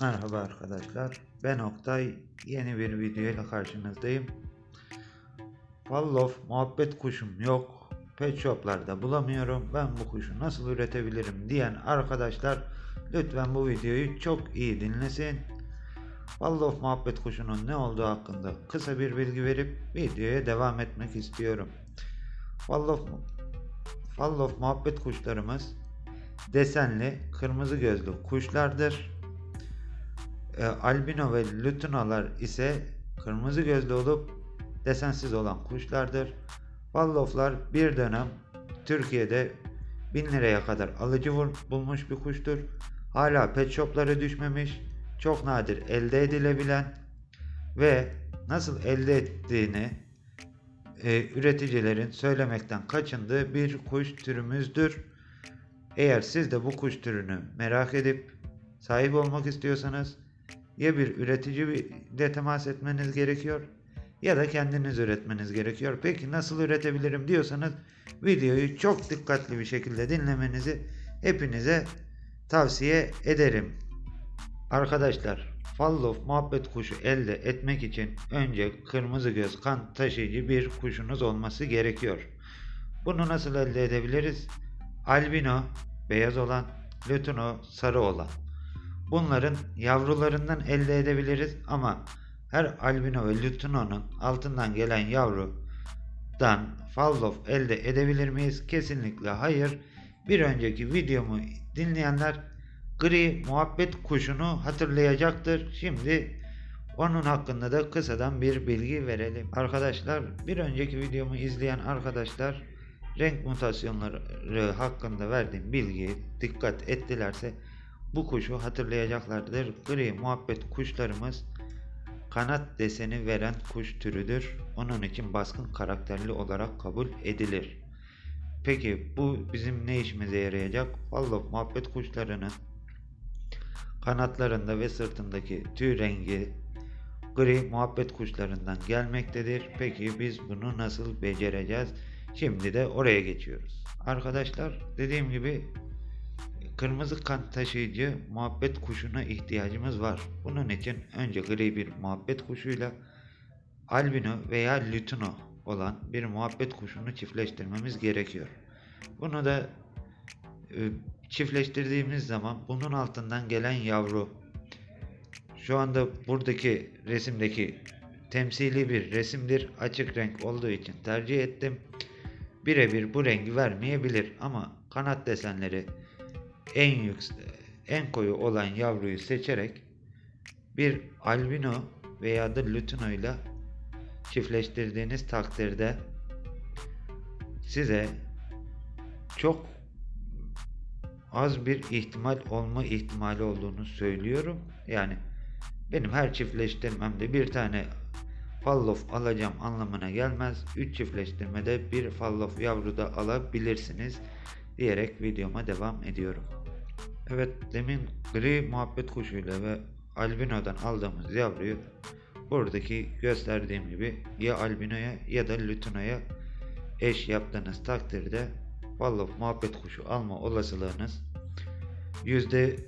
Merhaba arkadaşlar. Ben Oktay. Yeni bir video ile karşınızdayım. Wallof muhabbet kuşum yok. Pet shoplarda bulamıyorum. Ben bu kuşu nasıl üretebilirim diyen arkadaşlar lütfen bu videoyu çok iyi dinlesin. Wallof muhabbet kuşunun ne olduğu hakkında kısa bir bilgi verip videoya devam etmek istiyorum. Wallof, Wallof muhabbet kuşlarımız desenli kırmızı gözlü kuşlardır. E, albino ve lutinolar ise kırmızı gözlü olup desensiz olan kuşlardır. Walloflar bir dönem Türkiye'de 1000 liraya kadar alıcı vur- bulmuş bir kuştur. Hala pet shoplara düşmemiş, çok nadir elde edilebilen ve nasıl elde ettiğini e, üreticilerin söylemekten kaçındığı bir kuş türümüzdür. Eğer siz de bu kuş türünü merak edip sahip olmak istiyorsanız ya bir üretici ile temas etmeniz gerekiyor ya da kendiniz üretmeniz gerekiyor. Peki nasıl üretebilirim diyorsanız videoyu çok dikkatli bir şekilde dinlemenizi hepinize tavsiye ederim. Arkadaşlar Fallof muhabbet kuşu elde etmek için önce kırmızı göz kan taşıyıcı bir kuşunuz olması gerekiyor. Bunu nasıl elde edebiliriz? Albino beyaz olan, lutino sarı olan. Bunların yavrularından elde edebiliriz ama her albino ve lutino'nun altından gelen yavrudan Fallof elde edebilir miyiz? Kesinlikle hayır. Bir önceki videomu dinleyenler gri muhabbet kuşunu hatırlayacaktır. Şimdi onun hakkında da kısadan bir bilgi verelim. Arkadaşlar bir önceki videomu izleyen arkadaşlar renk mutasyonları hakkında verdiğim bilgiyi dikkat ettilerse bu kuşu hatırlayacaklardır. Gri muhabbet kuşlarımız kanat deseni veren kuş türüdür. Onun için baskın karakterli olarak kabul edilir. Peki bu bizim ne işimize yarayacak? Wallop muhabbet kuşlarının kanatlarında ve sırtındaki tüy rengi gri muhabbet kuşlarından gelmektedir. Peki biz bunu nasıl becereceğiz? Şimdi de oraya geçiyoruz. Arkadaşlar dediğim gibi kırmızı kan taşıyıcı muhabbet kuşuna ihtiyacımız var. Bunun için önce gri bir muhabbet kuşuyla albino veya lutino olan bir muhabbet kuşunu çiftleştirmemiz gerekiyor. Bunu da e, çiftleştirdiğimiz zaman bunun altından gelen yavru şu anda buradaki resimdeki temsili bir resimdir. Açık renk olduğu için tercih ettim. Birebir bu rengi vermeyebilir ama kanat desenleri en yüksek en koyu olan yavruyu seçerek bir albino veya da lutino ile çiftleştirdiğiniz takdirde size çok az bir ihtimal olma ihtimali olduğunu söylüyorum. Yani benim her çiftleştirmemde bir tane fallof alacağım anlamına gelmez. 3 çiftleştirmede bir fallof yavru da alabilirsiniz diyerek videoma devam ediyorum. Evet demin gri muhabbet kuşuyla ve albinodan aldığımız yavruyu buradaki gösterdiğim gibi ya albinoya ya da lutinoya eş yaptığınız takdirde Wallop muhabbet kuşu alma olasılığınız %10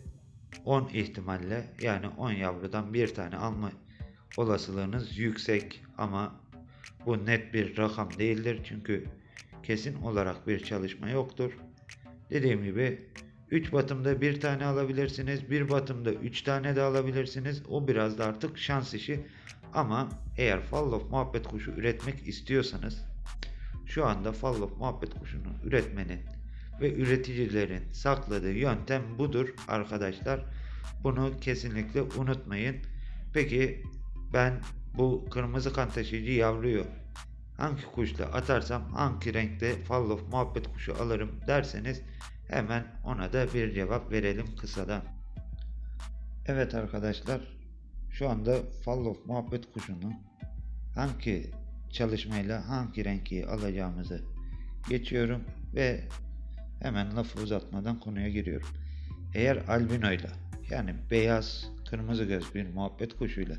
ihtimalle yani 10 yavrudan bir tane alma olasılığınız yüksek ama bu net bir rakam değildir çünkü kesin olarak bir çalışma yoktur. Dediğim gibi 3 batımda bir tane alabilirsiniz. Bir batımda 3 tane de alabilirsiniz. O biraz da artık şans işi. Ama eğer Fallof muhabbet kuşu üretmek istiyorsanız şu anda Fallof muhabbet kuşunu üretmenin ve üreticilerin sakladığı yöntem budur arkadaşlar. Bunu kesinlikle unutmayın. Peki ben bu kırmızı kan taşıyıcı yavruyu hangi kuşla atarsam hangi renkte Fallof muhabbet kuşu alırım derseniz Hemen ona da bir cevap verelim kısadan. Evet arkadaşlar şu anda Fallof muhabbet kuşunu hangi çalışmayla hangi renki alacağımızı geçiyorum ve hemen lafı uzatmadan konuya giriyorum. Eğer albinoyla yani beyaz kırmızı göz bir muhabbet kuşuyla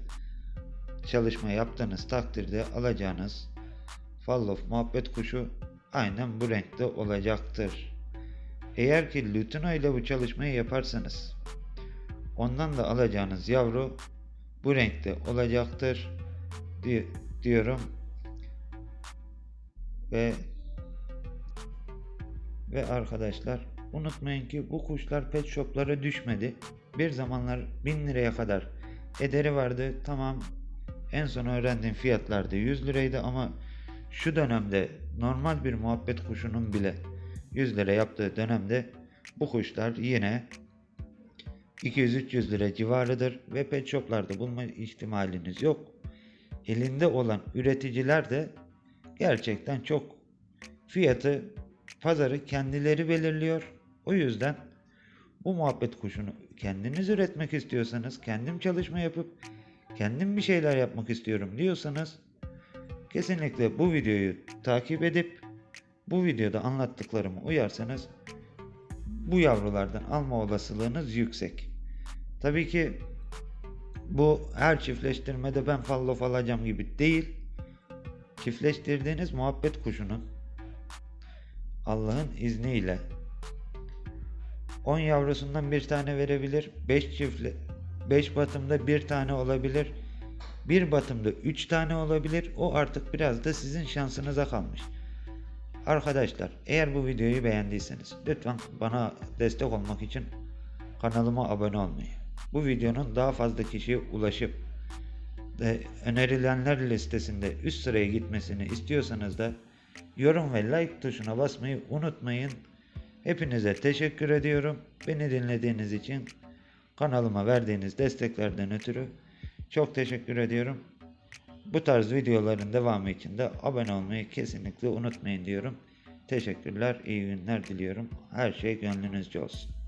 çalışma yaptığınız takdirde alacağınız Fallof muhabbet kuşu aynen bu renkte olacaktır. Eğer ki Lutino ile bu çalışmayı yaparsanız ondan da alacağınız yavru bu renkte olacaktır di- diyorum. Ve ve arkadaşlar unutmayın ki bu kuşlar pet shoplara düşmedi. Bir zamanlar 1000 liraya kadar ederi vardı. Tamam en son öğrendiğim fiyatlarda 100 liraydı ama şu dönemde normal bir muhabbet kuşunun bile 100 lira yaptığı dönemde bu kuşlar yine 200-300 lira civarıdır ve pet shoplarda bulma ihtimaliniz yok. Elinde olan üreticiler de gerçekten çok fiyatı pazarı kendileri belirliyor. O yüzden bu muhabbet kuşunu kendiniz üretmek istiyorsanız, kendim çalışma yapıp kendim bir şeyler yapmak istiyorum diyorsanız kesinlikle bu videoyu takip edip bu videoda anlattıklarımı uyarsanız bu yavrulardan alma olasılığınız yüksek. Tabii ki bu her çiftleştirmede ben fallof alacağım gibi değil. Çiftleştirdiğiniz muhabbet kuşunun Allah'ın izniyle 10 yavrusundan bir tane verebilir. 5 çiftle 5 batımda bir tane olabilir. Bir batımda 3 tane olabilir. O artık biraz da sizin şansınıza kalmış. Arkadaşlar eğer bu videoyu beğendiyseniz lütfen bana destek olmak için kanalıma abone olmayı, bu videonun daha fazla kişiye ulaşıp ve önerilenler listesinde üst sıraya gitmesini istiyorsanız da yorum ve like tuşuna basmayı unutmayın. Hepinize teşekkür ediyorum. Beni dinlediğiniz için kanalıma verdiğiniz desteklerden ötürü çok teşekkür ediyorum. Bu tarz videoların devamı için de abone olmayı kesinlikle unutmayın diyorum. Teşekkürler, iyi günler diliyorum. Her şey gönlünüzce olsun.